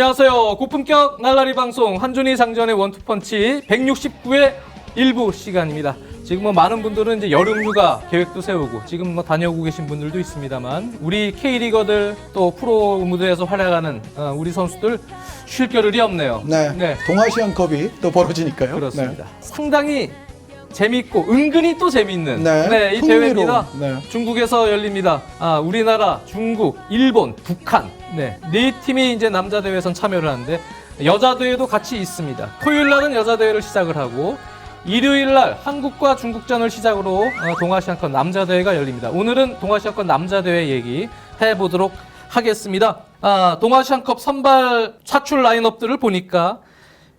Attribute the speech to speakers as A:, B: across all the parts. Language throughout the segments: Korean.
A: 안녕하세요. 고품격 날라리 방송 한준희 장전의 원투펀치 169회 일부 시간입니다. 지금 뭐 많은 분들은 이제 여름 휴가 계획도 세우고 지금 뭐 다녀오고 계신 분들도 있습니다만 우리 K리거들 또 프로 무대에서 활약하는 어, 우리 선수들 쉴 겨를이 없네요.
B: 네. 동아시안컵이 또 벌어지니까요.
A: 그렇습니다. 상당히 재밌고 은근히 또 재밌는
B: 네.
A: 네, 이
B: 흥미로운,
A: 대회입니다.
B: 네.
A: 중국에서 열립니다. 아, 우리나라, 중국, 일본, 북한 네, 네 팀이 이제 남자 대회에선 참여를 하는데 여자 대회도 같이 있습니다. 토요일 날은 여자 대회를 시작을 하고 일요일 날 한국과 중국전을 시작으로 어, 동아시안컵 남자 대회가 열립니다. 오늘은 동아시안컵 남자 대회 얘기 해보도록 하겠습니다. 아, 동아시안컵 선발 차출 라인업들을 보니까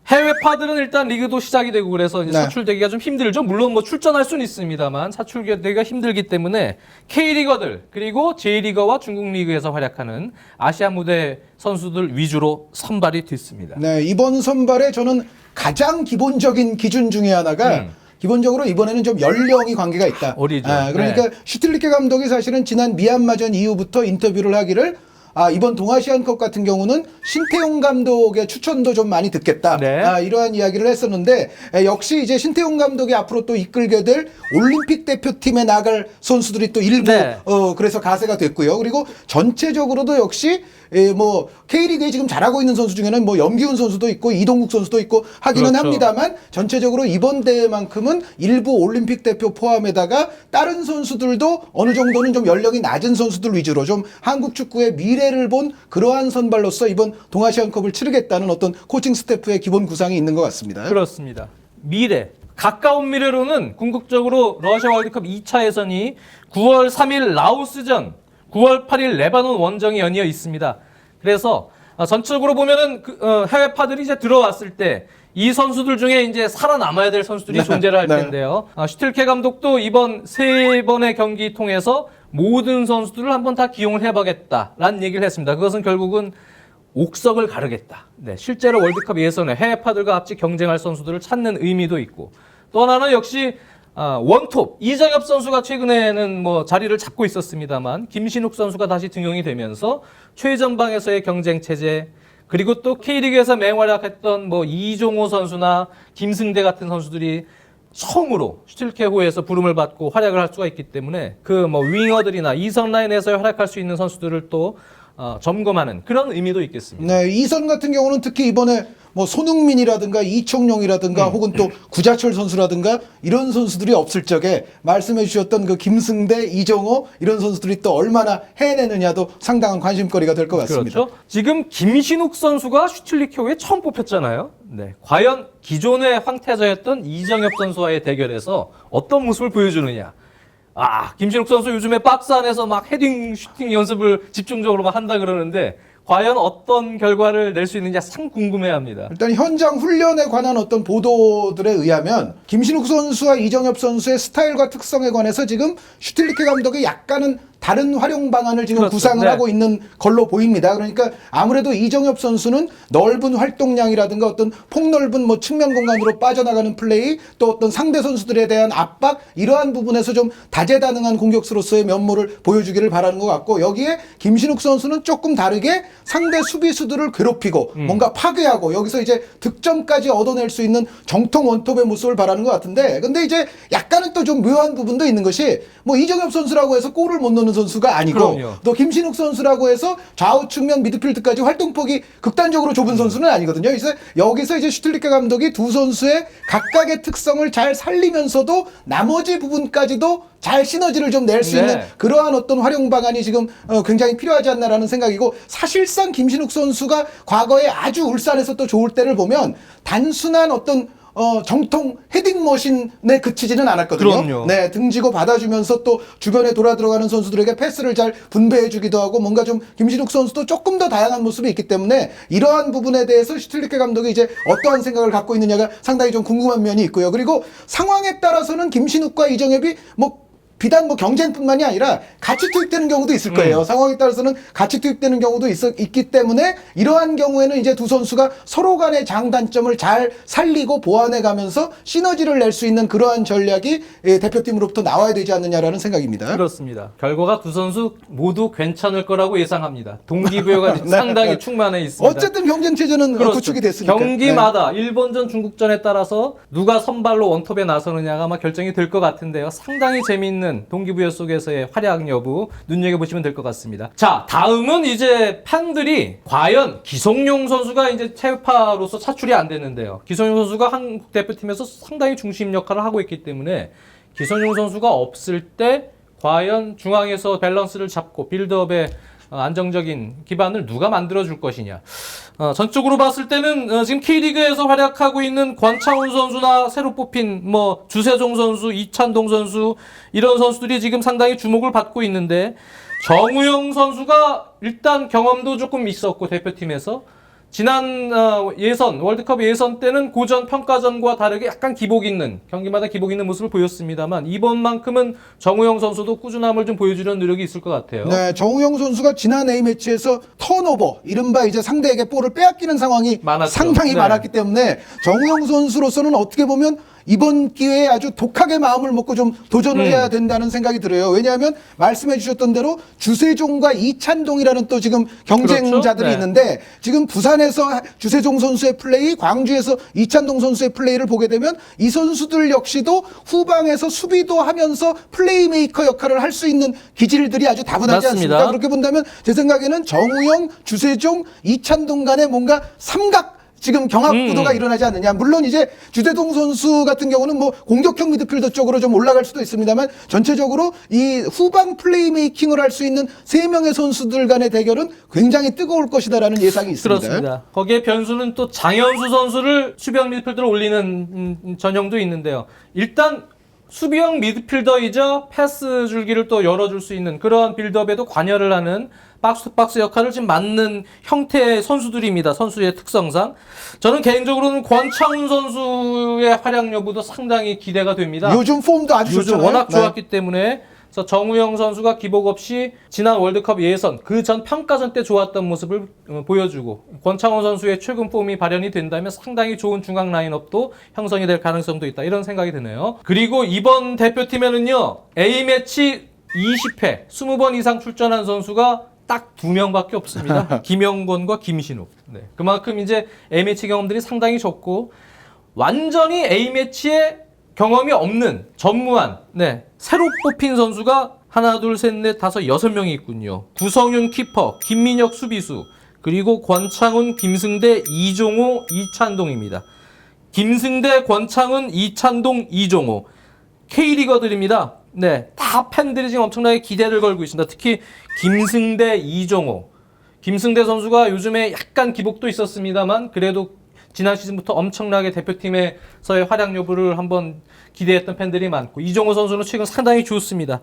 A: 해외파들은 일단 리그도 시작이 되고 그래서 이제
B: 네.
A: 차출되기가 좀 힘들죠. 물론 뭐 출전할 수는 있습니다만 차출되기가 힘들기 때문에 K리거들 그리고 J리거와 중국 리그에서 활약하는 아시아 무대 선수들 위주로 선발이 됐습니다.
B: 네, 이번 선발에 저는 가장 기본적인 기준 중에 하나가
A: 음.
B: 기본적으로 이번에는 좀 연령이 관계가 있다.
A: 어리죠.
B: 아, 그러니까
A: 네.
B: 슈틸리케 감독이 사실은 지난 미얀마전 이후부터 인터뷰를 하기를 아, 이번 동아시안컵 같은 경우는 신태용 감독의 추천도 좀 많이 듣겠다.
A: 네.
B: 아, 이러한 이야기를 했었는데 에, 역시 이제 신태용 감독이 앞으로 또 이끌게 될 올림픽 대표팀에 나갈 선수들이 또 일부
A: 네.
B: 어 그래서 가세가 됐고요. 그리고 전체적으로도 역시 예, 뭐 K리그에 지금 잘하고 있는 선수 중에는 뭐 염기훈 선수도 있고 이동국 선수도 있고 하기는
A: 그렇죠.
B: 합니다만 전체적으로 이번 대회만큼은 일부 올림픽 대표 포함에다가 다른 선수들도 어느 정도는 좀 연령이 낮은 선수들 위주로 좀 한국 축구의 미래 를 본 그러한 선발로서 이번 동아시안컵을 치르겠다는 어떤 코칭 스태프의 기본 구상이 있는 것 같습니다.
A: 그렇습니다. 미래. 가까운 미래로는 궁극적으로 러시아 월드컵 2차 예선이 9월 3일 라오스전, 9월 8일 레바논 원정이 연이어 있습니다. 그래서 어, 전적으로 보면은 그, 어, 해외파들이 이제 들어왔을 때 이 선수들 중에 이제 살아남아야 될 선수들이
B: 네,
A: 존재를 할
B: 네.
A: 텐데요. 아, 슈틸케 감독도 이번 세 번의 경기 통해서 모든 선수들을 한번 다 기용을 해보겠다라는 얘기를 했습니다. 그것은 결국은 옥석을 가르겠다. 네, 실제로 월드컵 예선에 해외파들과 같이 경쟁할 선수들을 찾는 의미도 있고 또 하나는 역시 아, 원톱 이정엽 선수가 최근에는 뭐 자리를 잡고 있었습니다만 김신욱 선수가 다시 등용이 되면서 최전방에서의 경쟁 체제 그리고 또 K리그에서 맹활약했던 뭐 이종호 선수나 김승대 같은 선수들이 처음으로 슈틸케호에서 부름을 받고 활약을 할 수가 있기 때문에 그 뭐 윙어들이나 이선 라인에서 활약할 수 있는 선수들을 또 어, 점검하는 그런 의미도 있겠습니다.
B: 네, 이선 같은 경우는 특히 이번에 뭐 손흥민이라든가 이청용이라든가
A: 음.
B: 혹은 또 구자철 선수라든가 이런 선수들이 없을 적에 말씀해 주셨던 그 김승대, 이정호 이런 선수들이 또 얼마나 해내느냐도 상당한 관심거리가 될 것 같습니다.
A: 그렇죠. 지금 김신욱 선수가 슈틸리케오에 처음 뽑혔잖아요. 네. 과연 기존의 황태자였던 이정엽 선수와의 대결에서 어떤 모습을 보여주느냐. 아, 김신욱 선수 요즘에 박스 안에서 막 헤딩, 슈팅 연습을 집중적으로 막 한다 그러는데 과연 어떤 결과를 낼 수 있는지 상 궁금해합니다.
B: 일단 현장 훈련에 관한 어떤 보도들에 의하면 김신욱 선수와 이정엽 선수의 스타일과 특성에 관해서 지금 슈틸리케 감독이 약간은 다른 활용 방안을 지금
A: 그렇죠.
B: 구상을
A: 네.
B: 하고 있는 걸로 보입니다. 그러니까 아무래도 이정엽 선수는 넓은 활동량이라든가 어떤 폭넓은 뭐 측면 공간으로 빠져나가는 플레이 또 어떤 상대 선수들에 대한 압박 이러한 부분에서 좀 다재다능한 공격수로서의 면모를 보여주기를 바라는 것 같고 여기에 김신욱 선수는 조금 다르게 상대 수비수들을 괴롭히고 뭔가 파괴하고 여기서 이제 득점까지 얻어낼 수 있는 정통 원톱의 모습을 바라는 것 같은데 근데 이제 약간은 또 좀 묘한 부분도 있는 것이 뭐 이정엽 선수라고 해서 골을 못 넣는 선수가 아니고
A: 그럼요.
B: 또 김신욱 선수라고 해서 좌우 측면 미드필드까지 활동폭이 극단적으로 좁은 선수는 아니거든요. 그래서 여기서 이제 슈틸리케 감독이 두 선수의 각각의 특성을 잘 살리면서도 나머지 부분까지도 잘 시너지를 좀 낼 수
A: 네.
B: 있는 그러한 어떤 활용 방안이 지금 어, 굉장히 필요하지 않나라는 생각이고 사실상 김신욱 선수가 과거에 아주 울산에서 또 좋을 때를 보면 단순한 어떤 어, 정통 헤딩 머신에 그치지는 않았거든요.
A: 그럼요.
B: 네, 등지고 받아주면서 또 주변에 돌아 들어가는 선수들에게 패스를 잘 분배해주기도 하고 뭔가 좀 김신욱 선수도 조금 더 다양한 모습이 있기 때문에 이러한 부분에 대해서 슈틸리케 감독이 이제 어떠한 생각을 갖고 있느냐가 상당히 좀 궁금한 면이 있고요. 그리고 상황에 따라서는 김신욱과 이정엽이 뭐 비단 뭐 경쟁뿐만이 아니라 같이 투입되는 경우도 있을 거예요. 상황에 따라서는 같이 투입되는 경우도 있, 있기 때문에 이러한 경우에는 이제 두 선수가 서로 간의 장단점을 잘 살리고 보완해 가면서 시너지를 낼 수 있는 그러한 전략이 예, 대표팀으로부터 나와야 되지 않느냐라는 생각입니다.
A: 그렇습니다. 결과가 두 선수 모두 괜찮을 거라고 예상합니다. 동기부여가
B: 네.
A: 상당히 충만해 있습니다.
B: 어쨌든 경쟁 체제는
A: 그렇죠.
B: 구축이 됐으니까. 네.
A: 경기마다 일본전, 중국전에 따라서 누가 선발로 원톱에 나서느냐가 아마 결정이 될 것 같은데요. 상당히 재미있는 동기부여 속에서의 활약 여부 눈여겨보시면 될 것 같습니다. 자, 다음은 이제 팬들이 과연 기성용 선수가 이제 체파로서 차출이 안 됐는데요. 기성용 선수가 한국 대표팀에서 상당히 중심 역할을 하고 있기 때문에 기성용 선수가 없을 때 과연 중앙에서 밸런스를 잡고 빌드업에 어, 안정적인 기반을 누가 만들어 줄 것이냐. 어, 전적으로 봤을 때는 어, 지금 K리그에서 활약하고 있는 권창훈 선수나 새로 뽑힌 뭐 주세종 선수, 이찬동 선수 이런 선수들이 지금 상당히 주목을 받고 있는데 정우영 선수가 일단 경험도 조금 있었고 대표팀에서 지난 어, 예선 월드컵 예선 때는 고전 평가전과 다르게 약간 기복 있는 경기마다 기복 있는 모습을 보였습니다만 이번만큼은 정우영 선수도 꾸준함을 좀 보여주려는 노력이 있을 것 같아요.
B: 네, 정우영 선수가 지난 A 매치에서 턴오버, 이른바 이제 상대에게 볼을 빼앗기는 상황이
A: 많았죠.
B: 상당히
A: 네.
B: 많았기 때문에 정우영 선수로서는 어떻게 보면 이번 기회에 아주 독하게 마음을 먹고 좀 도전을
A: 음.
B: 해야 된다는 생각이 들어요. 왜냐하면 말씀해 주셨던 대로 주세종과 이찬동이라는 또 지금 경쟁자들이
A: 그렇죠. 네.
B: 있는데 지금 부산에서 주세종 선수의 플레이, 광주에서 이찬동 선수의 플레이를 보게 되면 이 선수들 역시도 후방에서 수비도 하면서 플레이메이커 역할을 할 수 있는 기질들이 아주 다분하지
A: 맞습니다.
B: 않습니까? 그렇게 본다면 제 생각에는 정우영, 주세종, 이찬동 간의 뭔가 삼각 지금 경합
A: 음.
B: 구도가 일어나지 않느냐. 물론 이제 주대동 선수 같은 경우는 뭐 공격형 미드필더 쪽으로 좀 올라갈 수도 있습니다만 전체적으로 이 후방 플레이메이킹을 할 수 있는 세 명의 선수들 간의 대결은 굉장히 뜨거울 것이다라는 예상이 있습니다.
A: 그렇습니다. 거기에 변수는 또 장현수 선수를 수비형 미드필더로 올리는 음, 전형도 있는데요. 일단 수비형 미드필더이자 패스 줄기를 또 열어줄 수 있는 그러한 빌드업에도 관여를 하는 박스 투 박스 역할을 지금 맡는 형태의 선수들입니다. 선수의 특성상. 저는 개인적으로는 권창훈 선수의 활약 여부도 상당히 기대가 됩니다.
B: 요즘 폼도 아주
A: 요즘
B: 좋잖아요.
A: 워낙
B: 네.
A: 좋았기 때문에 그래서 정우영 선수가 기복 없이 지난 월드컵 예선 그 전 평가전 때 좋았던 모습을 어, 보여주고 권창훈 선수의 최근 폼이 발현이 된다면 상당히 좋은 중앙 라인업도 형성이 될 가능성도 있다 이런 생각이 드네요. 그리고 이번 대표팀에는요 A 매치 20회 20번 이상 출전한 선수가 딱 두 명밖에 없습니다. 김영권과 김신욱. 네. 그만큼 이제 A 매치 경험들이 상당히 적고 완전히 A매치에 경험이 없는 전무한 네 새로 뽑힌 선수가 하나 둘 셋 넷 다섯 여섯 명이 있군요. 구성윤 키퍼, 김민혁 수비수, 그리고 권창훈, 김승대, 이종호, 이찬동입니다. 김승대, 권창훈, 이찬동, 이종호 K리거들입니다. 네, 다 팬들이 지금 엄청나게 기대를 걸고 있습니다. 특히 김승대, 이종호 김승대 선수가 요즘에 약간 기복도 있었습니다만 그래도 지난 시즌부터 엄청나게 대표팀에서의 활약 여부를 한번 기대했던 팬들이 많고 이종호 선수는 최근 상당히 좋습니다.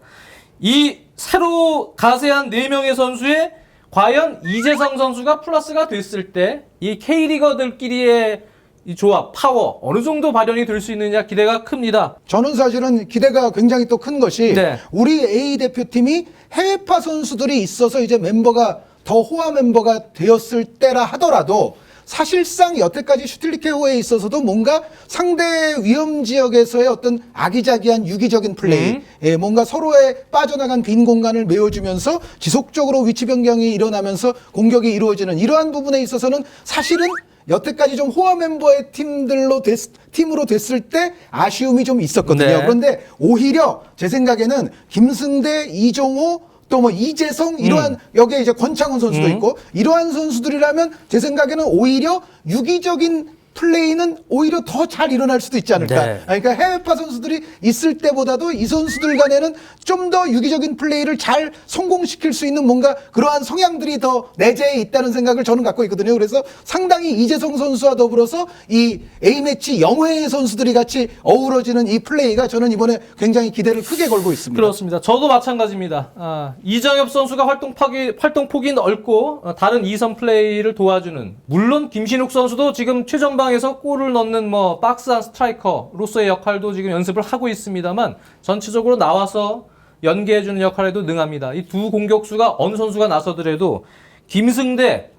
A: 이 새로 가세한 4명의 선수에 과연 이재성 선수가 플러스가 됐을 때 이 K리거들끼리의 이 조합, 파워 어느 정도 발현이 될 수 있느냐 기대가 큽니다.
B: 저는 사실은 기대가 굉장히 또 큰 것이
A: 네.
B: 우리 A 대표팀이 해외파 선수들이 있어서 이제 멤버가 더 호화 멤버가 되었을 때라 하더라도 사실상 여태까지 슈틸리케호에 있어서도 뭔가 상대 위험 지역에서의 어떤 아기자기한 유기적인 플레이,
A: 음.
B: 예, 뭔가 서로의 빠져나간 빈 공간을 메워주면서 지속적으로 위치 변경이 일어나면서 공격이 이루어지는 이러한 부분에 있어서는 사실은 여태까지 좀 호화 멤버의 팀들로 됐, 팀으로 됐을 때 아쉬움이 좀 있었거든요.
A: 네.
B: 그런데 오히려 제 생각에는 김승대, 이종호 또뭐 이재성 이러한 여기에 이제 권창훈 선수도
A: 음.
B: 있고 이러한 선수들이라면 제 생각에는 오히려 유기적인 플레이는 오히려 더 잘 일어날 수도 있지 않을까.
A: 네.
B: 그러니까 해외파 선수들이 있을 때보다도 이 선수들 간에는 좀 더 유기적인 플레이를 잘 성공시킬 수 있는 뭔가 그러한 성향들이 더 내재해 있다는 생각을 저는 갖고 있거든요. 그래서 상당히 이재성 선수와 더불어서 이 A매치 영회의 선수들이 같이 어우러지는 이 플레이가 저는 이번에 굉장히 기대를 크게 걸고 있습니다.
A: 그렇습니다. 저도 마찬가지입니다. 아, 이정엽 선수가 활동 폭이 활동 폭이 넓고 어, 다른 이선 플레이를 도와주는 물론 김신욱 선수도 지금 최전방 에서 골을 넣는 뭐 박스한 스트라이커로서의 역할도 지금 연습을 하고 있습니다만 전체적으로 나와서 연계해주는 역할에도 능합니다. 이 두 공격수가 어느 선수가 나서더라도 김승대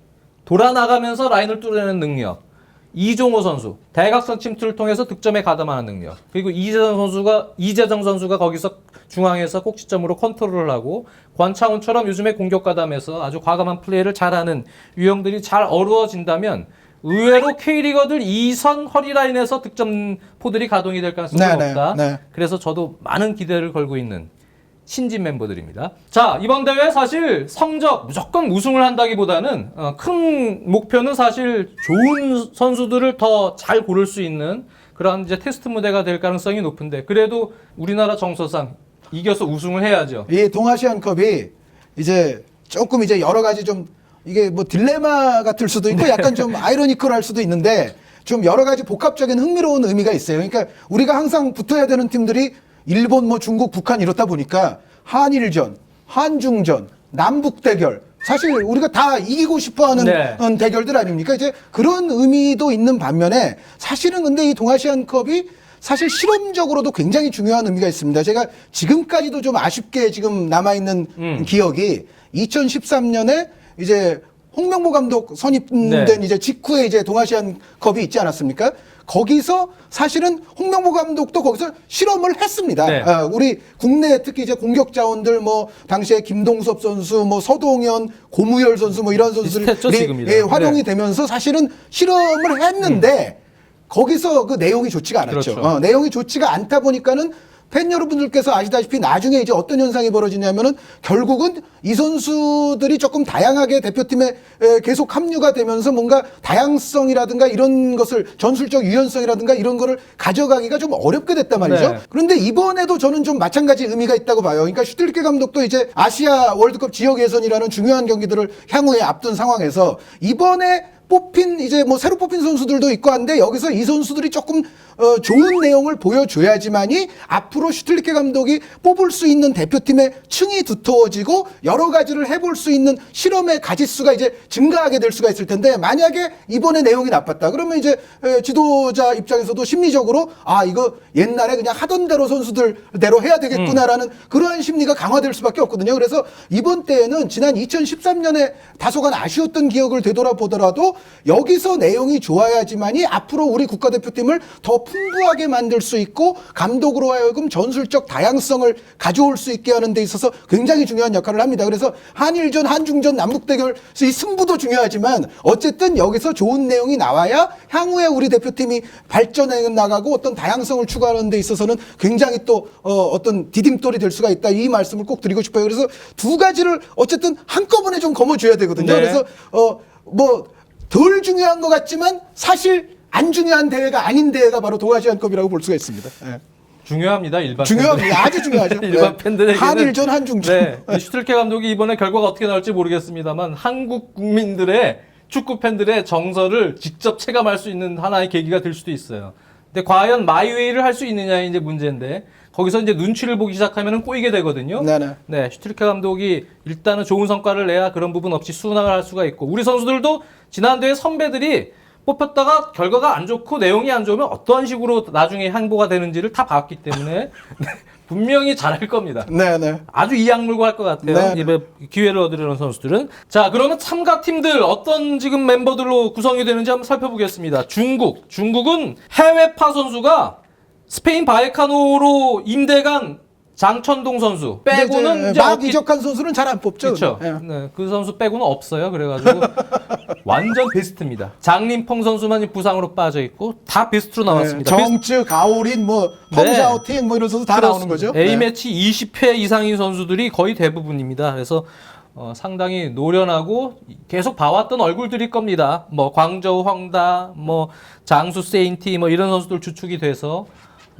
A: 돌아 나가면서 라인을 뚫어내는 능력. 이종호 선수 대각선 침투를 통해서 득점에 가담하는 능력 그리고 이재정 선수가 이재정 선수가 거기서 중앙에서 꼭지점으로 컨트롤을 하고 권창훈처럼 요즘에 공격 가담해서 아주 과감한 플레이를 잘하는 유형들이 잘 어우러진다면 의외로 K리거들 2선 허리라인에서 득점 포들이 가동이 될 가능성이
B: 네, 네,
A: 높다.
B: 네.
A: 그래서 저도 많은 기대를 걸고 있는 신진 member들입니다. 자, 이번 대회 사실 성적 무조건 우승을 한다기보다는 어, 큰 목표는 사실 좋은 선수들을 더 잘 고를 수 있는 그런 이제 테스트 무대가 될 가능성이 높은데 그래도 우리나라 정서상 이겨서 우승을 해야죠.
B: 이 동아시안컵이 이제 조금 이제 여러 가지 좀 이게 뭐 딜레마 같을 수도 있고 약간 좀 아이러니컬할 수도 있는데 좀 여러 가지 복합적인 흥미로운 의미가 있어요. 그러니까 우리가 항상 붙어야 되는 팀들이 일본, 뭐 중국, 북한 이렇다 보니까 한일전, 한중전, 남북 대결 사실 우리가 다 이기고 싶어하는
A: 네.
B: 어, 대결들 아닙니까? 이제 그런 의미도 있는 반면에 사실은 근데 이 동아시안컵이 사실 실험적으로도 굉장히 중요한 의미가 있습니다. 제가 지금까지도 좀 아쉽게 지금 남아 있는
A: 음.
B: 기억이 2013년에 이제 홍명보 감독 선임된
A: 네.
B: 이제 직후에 이제 동아시안 컵이 있지 않았습니까? 거기서 사실은 홍명보 감독도 거기서 실험을 했습니다.
A: 네.
B: 아, 우리 국내 특히 이제 공격 자원들 뭐 당시에 김동섭 선수, 뭐 서동현, 고무열 선수 뭐 이런 선수들이
A: 비슷했죠, 지금이랑.
B: 예, 활용이
A: 네.
B: 되면서 사실은 실험을 했는데 거기서 그 내용이 좋지가 않았죠.
A: 그렇죠.
B: 어, 내용이 좋지가 않다 보니까는 팬 여러분들께서 아시다시피 나중에 이제 어떤 현상이 벌어지냐면은 결국은 이 선수들이 조금 다양하게 대표팀에 에, 계속 합류가 되면서 뭔가 다양성이라든가 이런 것을 전술적 유연성이라든가 이런 거를 가져가기가 좀 어렵게 됐단 말이죠.
A: 네.
B: 그런데 이번에도 저는 좀 마찬가지 의미가 있다고 봐요. 그러니까 슈틸케 감독도 이제 아시아 월드컵 지역 예선이라는 중요한 경기들을 향후에 앞둔 상황에서 이번에 뽑힌 이제 뭐 새로 뽑힌 선수들도 있고 한데 여기서 이 선수들이 조금 어, 좋은 내용을 보여줘야지만이 앞으로 슈틸리케 감독이 뽑을 수 있는 대표팀의 층이 두터워지고 여러 가지를 해볼 수 있는 실험의 가지수가 이제 증가하게 될 수가 있을 텐데 만약에 이번에 내용이 나빴다 그러면 이제 에, 지도자 입장에서도 심리적으로 아 이거 옛날에 그냥 하던 대로 선수들대로 해야 되겠구나라는 그러한 심리가 강화될 수밖에 없거든요. 그래서 이번 때에는 지난 2013년에 다소간 아쉬웠던 기억을 되돌아보더라도 여기서 내용이 좋아야지만이 앞으로 우리 국가대표팀을 더 풍부하게 만들 수 있고 감독으로 하여금 전술적 다양성을 가져올 수 있게 하는 데 있어서 굉장히 중요한 역할을 합니다. 그래서 한일전, 한중전, 남북대결 이 승부도 중요하지만 어쨌든 여기서 좋은 내용이 나와야 향후에 우리 대표팀이 발전해 나가고 어떤 다양성을 추구하는 데 있어서는 굉장히 또 어, 떤 디딤돌이 될 수가 있다. 이 말씀을 꼭 드리고 싶어요. 그래서 두 가지를 어쨌든 한꺼번에 좀 거머쥐어야 되거든요.
A: 네.
B: 그래서 어뭐 덜 중요한 것 같지만 사실 안 중요한 대회가 아닌 대회가 바로 동아시안컵이라고 볼 수가 있습니다. 예.
A: 중요합니다 일반
B: 중요합니다. 아주 중요하죠.
A: 일반
B: 네.
A: 팬들에게는
B: 한일전, 한중전.
A: 네, 이 슈틀케 감독이 이번에 결과가 어떻게 나올지 모르겠습니다만 한국 국민들의 축구 팬들의 정서를 직접 체감할 수 있는 하나의 계기가 될 수도 있어요. 근데 과연 마이웨이를 할 수 있느냐 이제 문제인데 거기서 이제 눈치를 보기 시작하면 꼬이게 되거든요.
B: 네네.
A: 네, 슈틸케 감독이 일단은 좋은 성과를 내야 그런 부분 없이 수능을 할 수가 있고 우리 선수들도 지난 대회 선배들이 뽑혔다가 결과가 안 좋고 내용이 안 좋으면 어떠한 식으로 나중에 행보가 되는지를 다 봤기 때문에 분명히 잘할 겁니다.
B: 네네.
A: 아주 이악 물고 할 것 같아요.
B: 네.
A: 이번 기회를 얻으려는 선수들은. 자, 그러면 참가 팀들 어떤 지금 멤버들로 구성이 되는지 한번 살펴보겠습니다. 중국. 중국은 해외파 선수가 스페인 바이카노로 임대간 장천동 선수 빼고는 이제
B: 막
A: 어깨-
B: 이적한 선수는 잘 안 뽑죠.
A: 그렇죠.
B: 예.
A: 네, 그 선수 빼고는 없어요. 그래가지고 완전 베스트입니다. 장림펑 선수만 부상으로 빠져 있고 다 베스트로 나왔습니다.
B: 네, 정쯔, 가오린, 뭐
A: 네.
B: 펑샤오팅 뭐 이런 선수 다 나오는 거죠.
A: A
B: 네.
A: 매치 20회 이상인 선수들이 거의 대부분입니다. 그래서 어, 상당히 노련하고 계속 봐왔던 얼굴들일 겁니다. 뭐 광저우 황다, 뭐 장수 세인티 뭐 이런 선수들 주축이 돼서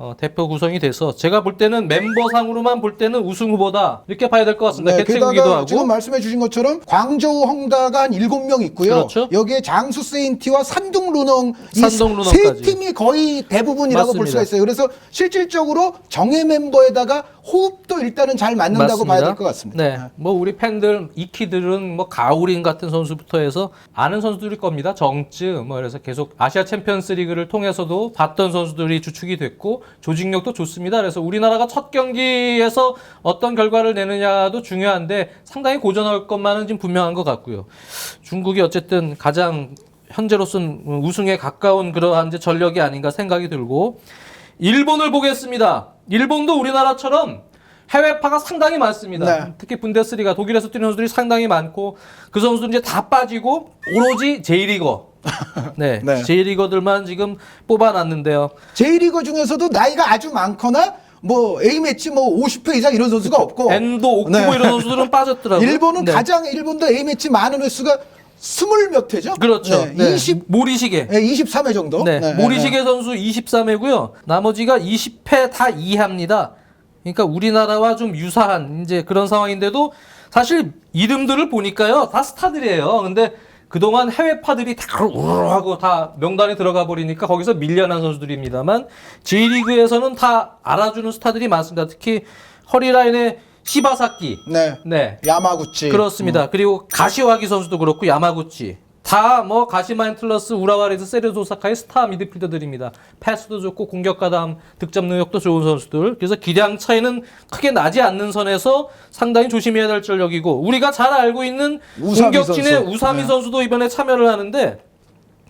A: 어, 대표 구성이 돼서 제가 볼 때는 멤버상으로만 볼 때는 우승 후보다 이렇게 봐야 될 것 같습니다.
B: 네,
A: 개최국이기도 하고
B: 지금 말씀해 주신 것처럼 광저우 헝다가 한 7명 있고요.
A: 그렇죠.
B: 여기에 장수 세인티와 산둥 루농
A: 산둥
B: 이세
A: 루농까지.
B: 팀이 거의 대부분이라고 볼
A: 맞습니다.
B: 수가 있어요. 그래서 실질적으로 정예 멤버에다가 호흡도 일단은 잘 맞는다고 봐야 될 것 같습니다.
A: 네, 뭐 우리 팬들 이키들은 뭐 가우린 같은 선수부터 해서 아는 선수들일 겁니다. 정쯔 뭐 그래서 계속 아시아 챔피언스 리그를 통해서도 봤던 선수들이 주축이 됐고 조직력도 좋습니다. 그래서 우리나라가 첫 경기에서 어떤 결과를 내느냐도 중요한데 상당히 고전할 것만은 지금 분명한 것 같고요. 중국이 어쨌든 가장 현재로서는 우승에 가까운 그러한 전력이 아닌가 생각이 들고 일본을 보겠습니다. 일본도 우리나라처럼 해외파가 상당히 많습니다.
B: 네.
A: 특히 분데스리가 독일에서 뛰는 선수들이 상당히 많고 그 선수들 이제 다 빠지고 오로지 J리거. 네,
B: 네.
A: J리거들만 지금 뽑아놨는데요.
B: J리거 중에서도 나이가 아주 많거나 뭐 A매치 뭐 50회 이상 이런 선수가 없고
A: 엔도, 오쿠보
B: 네.
A: 이런 선수들은 빠졌더라고요.
B: 일본은
A: 네.
B: 가장 일본도 A매치 많은 횟수가 스물 몇 회죠?
A: 그렇죠.
B: 네,
A: 네.
B: 20
A: 모리시계.
B: 네, 23회 정도.
A: 네,
B: 네,
A: 모리시계 선수 23회고요. 나머지가 20회 다 2합니다. 그러니까 우리나라와 좀 유사한 이제 그런 상황인데도 사실 이름들을 보니까요. 다 스타들이에요. 근데 그동안 해외파들이 다 우르르 하고 다 명단에 들어가 버리니까 거기서 밀려난 선수들입니다만 J리그에서는 다 알아주는 스타들이 많습니다. 특히 허리라인의 시바사키.
B: 네.
A: 네.
B: 야마구치.
A: 그렇습니다. 그리고 가시와기 선수도 그렇고 야마구치 다 뭐 가시마 앤틀러스 우라와레즈 세르도 오사카의 스타 미드필더들입니다. 패스도 좋고 다음 득점 능력도 좋은 선수들. 그래서 기량 차이는 크게 나지 않는 선에서 상당히 조심해야 될 전력이고 우리가 잘 알고 있는
B: 우사미
A: 공격진의
B: 선수.
A: 우사미
B: 네.
A: 선수도 이번에 참여를 하는데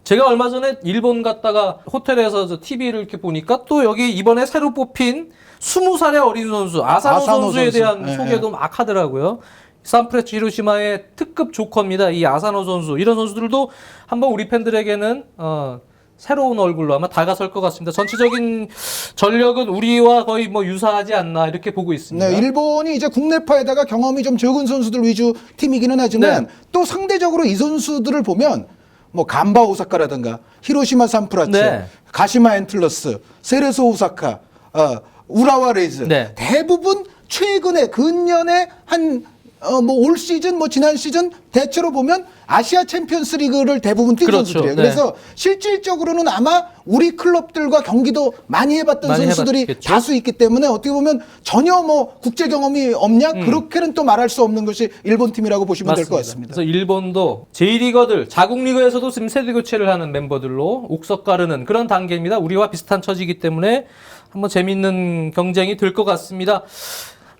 A: 제가 얼마 전에 일본 갔다가 호텔에서 저 TV를 이렇게 보니까 또 여기 이번에 새로 뽑힌 20살의 어린 선수 아사노,
B: 아사노
A: 선수에
B: 선수.
A: 대한
B: 네,
A: 소개도 막 하더라고요. 산프레치 히로시마의 특급 조커입니다. 이 아사노 선수 이런 선수들도 한번 우리 팬들에게는 어, 새로운 얼굴로 아마 다가설 것 같습니다. 전체적인 전력은 우리와 거의 뭐 유사하지 않나 이렇게 보고 있습니다.
B: 네, 일본이 이제 국내파에다가 경험이 좀 적은 선수들 위주 팀이기는 하지만
A: 네.
B: 또 상대적으로 이 선수들을 보면 뭐 간바 오사카라든가 히로시마 산프라치,
A: 네.
B: 가시마 앤틀러스, 세레소 오사카, 어, 우라와 레이즈
A: 네.
B: 대부분 최근에 근년에 한 어, 뭐 올 시즌 뭐 지난 시즌 대체로 보면 아시아 챔피언스 리그를 대부분 뛴
A: 그렇죠.
B: 선수들이에요.
A: 네.
B: 그래서 실질적으로는 아마 우리 클럽들과 경기도 많이 해봤던
A: 많이
B: 선수들이
A: 해봤겠죠.
B: 다수 있기 때문에 어떻게 보면 전혀 뭐 국제 경험이 없냐
A: 음.
B: 그렇게는 또 말할 수 없는 것이 일본 팀이라고 보시면 될 것 같습니다.
A: 그래서 일본도 J리거들, 자국 리그에서도 지금 세대 교체를 하는 멤버들로 옥석 가르는 그런 단계입니다. 우리와 비슷한 처지이기 때문에 한번 재밌는 경쟁이 될 것 같습니다.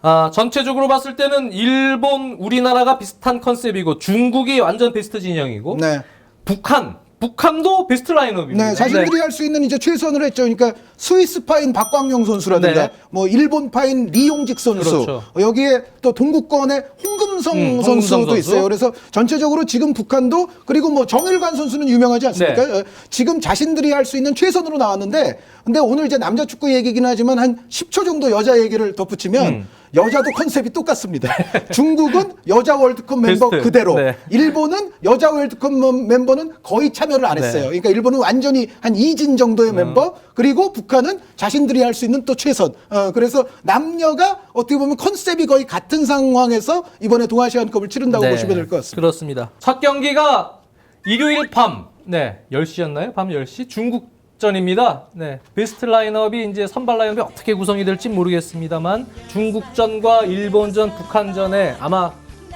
A: 아, 전체적으로 봤을 때는 일본, 우리나라가 비슷한 컨셉이고 중국이 완전 베스트 진영이고
B: 네.
A: 북한, 북한도 베스트 라인업입니다.
B: 네, 자신들이 할수 있는 이제 최선을 했죠. 그러니까 스위스 파인 박광용 선수라든가
A: 네.
B: 뭐 일본 파인 리용직 선수
A: 그렇죠.
B: 어, 여기에 또 동구권의 홍금성
A: 음, 홍금성
B: 선수도
A: 선수.
B: 있어요. 그래서 전체적으로 지금 북한도 그리고 뭐 정일관 선수는 유명하지 않습니까?
A: 네.
B: 어, 지금 자신들이 할 수 있는 최선으로 나왔는데 근데 오늘 이제 남자 축구 얘기긴 하지만 한 10초 정도 여자 얘기를 덧붙이면
A: 음.
B: 여자도 컨셉이 똑같습니다. 중국은 여자 월드컵 멤버
A: 베스트.
B: 그대로
A: 네.
B: 일본은 여자 월드컵 멤버는 거의 참여를 안
A: 네.
B: 했어요. 그러니까 일본은 완전히 한 이진 정도의 멤버 그리고 북한은 자신들이 할 수 있는 또 최선. 어, 그래서 남녀가 어떻게 보면 컨셉이 거의 같은 상황에서 이번에 동아시안컵을 치른다고
A: 네,
B: 보시면 될 것 같습니다.
A: 그렇습니다. 첫 경기가 일요일 밤, 네, 10시였나요? 밤 10시? 중국 전입니다. 네, 베스트 라인업이 이제 선발 라인업이 어떻게 구성이 될지 모르겠습니다만 중국전과 일본전, 북한전에 아마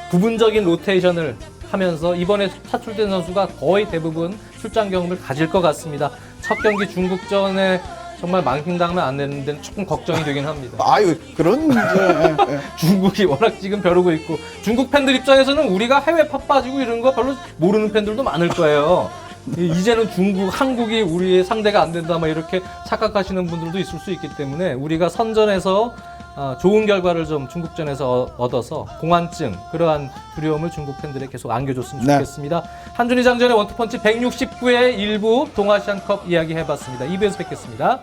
A: 부분적인 로테이션을 하면서 이번에 차출된 선수가 거의 대부분 출장 경험을 가질 것 같습니다. 첫 경기 중국전에 정말 망신당하면 안 되는데 조금 걱정이 되긴 합니다.
B: 아유 그런 이제, 예, 예.
A: 중국이 워낙 지금 벼르고 있고 중국 팬들 입장에서는 우리가 해외 파 빠지고 이런 거 별로 모르는 팬들도 많을 거예요. 이- 이제는 중국, 한국이 우리의 상대가 안 된다 막 이렇게 착각하시는 분들도 있을 수 있기 때문에 우리가 선전에서 어, 좋은 결과를 좀 중국전에서 어- 얻어서 공안증 그러한 두려움을 중국 팬들에 계속 안겨줬으면
B: 네.
A: 좋겠습니다. 한준희 장전의 원투펀치 169회 일부 동아시안컵 이야기 해봤습니다. 2부에서 뵙겠습니다.